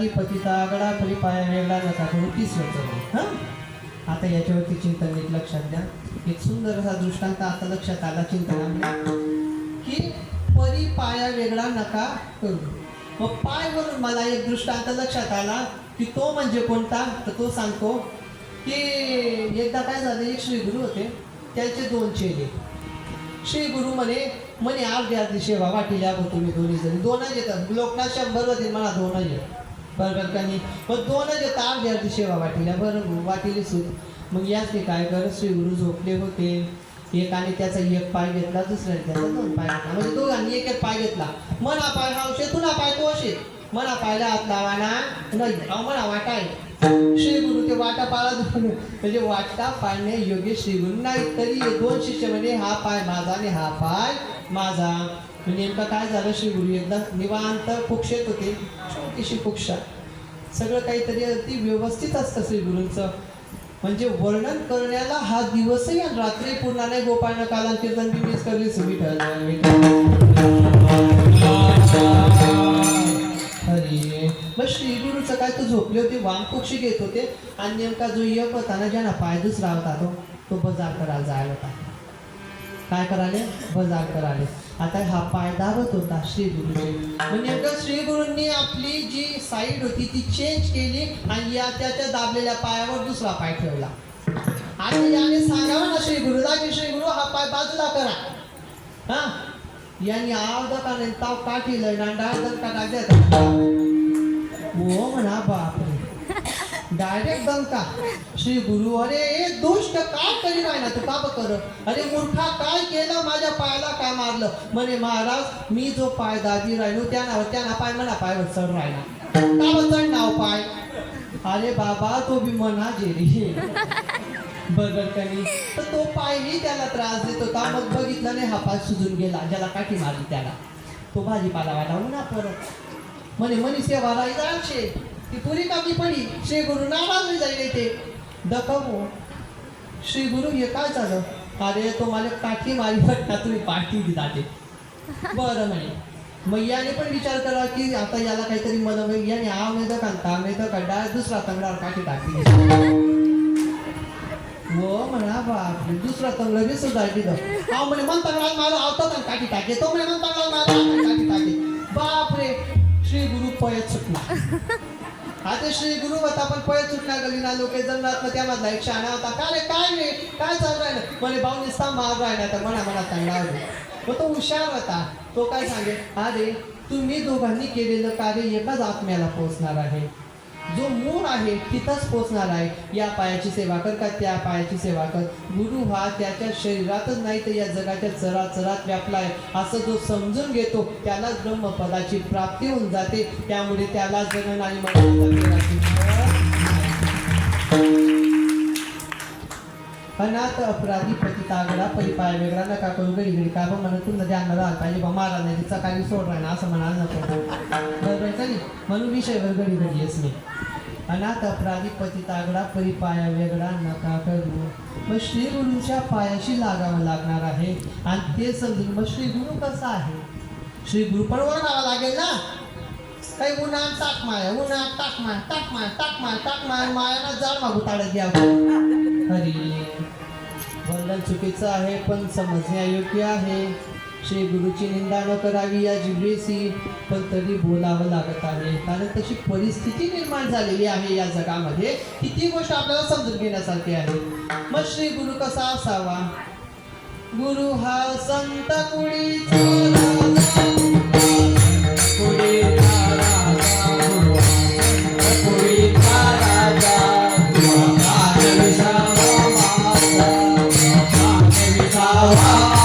अपराधी पतिता आगडा परी पाया वेगळा नका करू तीच हां? आता याच्यावरती चिंतन एक लक्षात द्या एक सुंदर असा दृष्टांत आता लक्षात आला चिंतना की परी पाया वेगळा नका करू. मग पाय वरून मला एक दृष्टांत लक्षात आला की तो म्हणजे कोणता? तर तो सांगतो की एकदा काय झालं एक श्री गुरु होते. त्याचे दोन चेले. श्री गुरु म्हणे म्हणे अर्धी अर्धी सेवा वाटिल्या तुम्ही दोन्ही जणी. दोनच येतात लोकना शंभर होते मला दोनच येतात बरोबर पण नाही मग दोनच ताप अर्धी अर्धी सेवा बरं वाटिली सूत मग याच ते काय कर श्रीगुरु झोपले होते. एकाने त्याचा एक पाय घेतला दुसऱ्याने त्याचा दोन पाय घेतला. म्हणजे दोघांनी एक एक पाय घेतला. मना पाय हा औषध तुला पाय तो असे मना पायला हात लावाना नाही. अहो म्हणा वाटा आहे. श्री गुरु ते वाटा पाळा म्हणजे वाटा पाळणे योग्य श्री गुरु नाही तरी दोन शिष्य म्हणजे हा पाय माझा आणि हा पाय माझा. म्हणजे नेमकं काय झालं श्री गुरु एकदा निवांत कुक्षेत होते. छोटीशी कुक्षा सगळं काहीतरी अगदी व्यवस्थित असतं श्री गुरूंचं. म्हणजे वर्णन करण्याला हा दिवसही आणि रात्री पूर्ण नाही गोपाळनं काला कीर्तन मिस करली सुमी मग श्री गुरुचं काय तो झोपले होते? वामकुक्षी घेत होते. आणि नेमका जो यक होता ना ज्यांना पाय राहता तो तो बजार करायला जायला होता. काय कराले बजार कराले आता हा पाय दाबत होता श्री गुरुचे म्हणजे श्री गुरूंनी आपली जी साईड होती ती चेंज केली आणि या त्याच्या दाबलेल्या पायावर दुसरा पाय ठेवला. आणि याने सांगावं ना श्री गुरुला की श्री गुरु हा पाय बाजूला करा. हा? यांनी आवदा का नाही ताव काठी लढा का टाकल्या हो म्हणा बापरे. डायरेक्ट दंका श्री गुरु अरे ए दुष्ट काय करी राहिला तू का कर? अरे मूर्खा काय केलं? माझ्या पायाला काय मारलं? म्हणे महाराज मी जो पाय दादी राहिलो त्या नाव त्या ना पाय म्हणा पाय चढ राहिला. का चढ नाव पाय? अरे बाबा तो बी मना जेरी. बरोबर का तर तो पायही त्याला त्रास देत होता. मग बघितलं नाही हा पाय सुजून गेला ज्याला काठी मारली त्याला. तो भाजीपाला वाला उन्हा परत. म्हणे मनी सेवा जाणशे ती पुरी कामी पडी श्री गुरु नावाजली जाईल ते दखमो श्री गुरु हे काय झालं? अरे तो मला काठी मारी का तुम्ही पाठी जाते बरं म्हणे. मग याने पण विचार करा की आता याला काहीतरी मदत याने हा मेद कांता मेद कंडा दुसरा तंगडावर काठी टाकली. हो म्हणा बाप दुसरा तंगड बी सुद्धा दिलं म्हणे मन तंगडात मारा आवतात आणि काठी टाके. तो म्हणे मन तंगडात मारा काठी टाके. बापरे श्री गुरु पयत सुटला. आता श्री गुरु होता पण पयत सुटला गली ना लोक त्या त्यामधला एक शाणा होता. काय रे काय रे? काय चालू राहिलं? म्हणे भाऊ निस्ता मार राहिला तर म्हणा मला तंगडावर मग तो हुशार होता. तो काय सांगे अरे तुम्ही दोघांनी केलेलं कार्य एकाच आत्म्याला पोहोचणार आहे. जो मूळ आहे तिथंच पोचणार आहे. या पायाची सेवा कर का त्या पायाची सेवा कर. गुरु हा त्याच्या शरीरातच नाही तर या जगाच्या चराचरात व्यापला आहे. असं जो समजून घेतो त्यालाच ब्रह्मपदाची प्राप्ती होऊन जाते. त्यामुळे त्याला जगन आणि अनाथ अपराधी पतितागडा परिपाय वेगळा नका करू घडी घडी का बा म्हणून तुला ध्यान राहायला पाहिजे बा मारा नाही काही सोड राहिला असं म्हणायला नको. बरोबर का म्हणून विषयवर घडी घडी येस मी. अनाथ अपराधी पतितागडा परिपाया वेगळा नका करू. मग श्री गुरुच्या पायाशी लागावं लागणार आहे. आणि ते समजून मग श्री गुरु कसा आहे? श्री गुरु पण ओळखावा लागेल ना? काही उन्हात टाक माया उन्हात टाक माय टाक माय टाक माय टाक माय मायानं जाड मागू ताडत घ्यावं हरी. वर्णन चुकीचं आहे पण समजण्यायोग्य आहे. श्री गुरुची निंदा न करावी या जिभेसी पण तरी बोलावं लागत आहे. कारण तशी परिस्थिती निर्माण झालेली आहे या जगामध्ये. की ती गोष्ट आपल्याला समजून घेण्यासारखी आहे. मग श्री गुरु कसा असावा? गुरु हा संत कुणी Wow.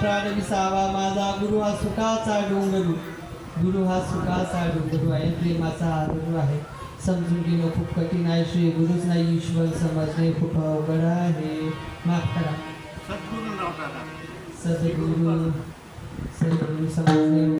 प्राण विसावा माझा गुरु हा सुखाचा डोंगरू गुरु हा सुखाचा डोंगर आहे. प्रेमाचा आदर आहे. समजून घेणं खूप कठीण आहे. श्री गुरुच नाही ईश्वर समजणे खूप अवघड आहे. माफ करा. सद्गुरु सद्गुरु समजणे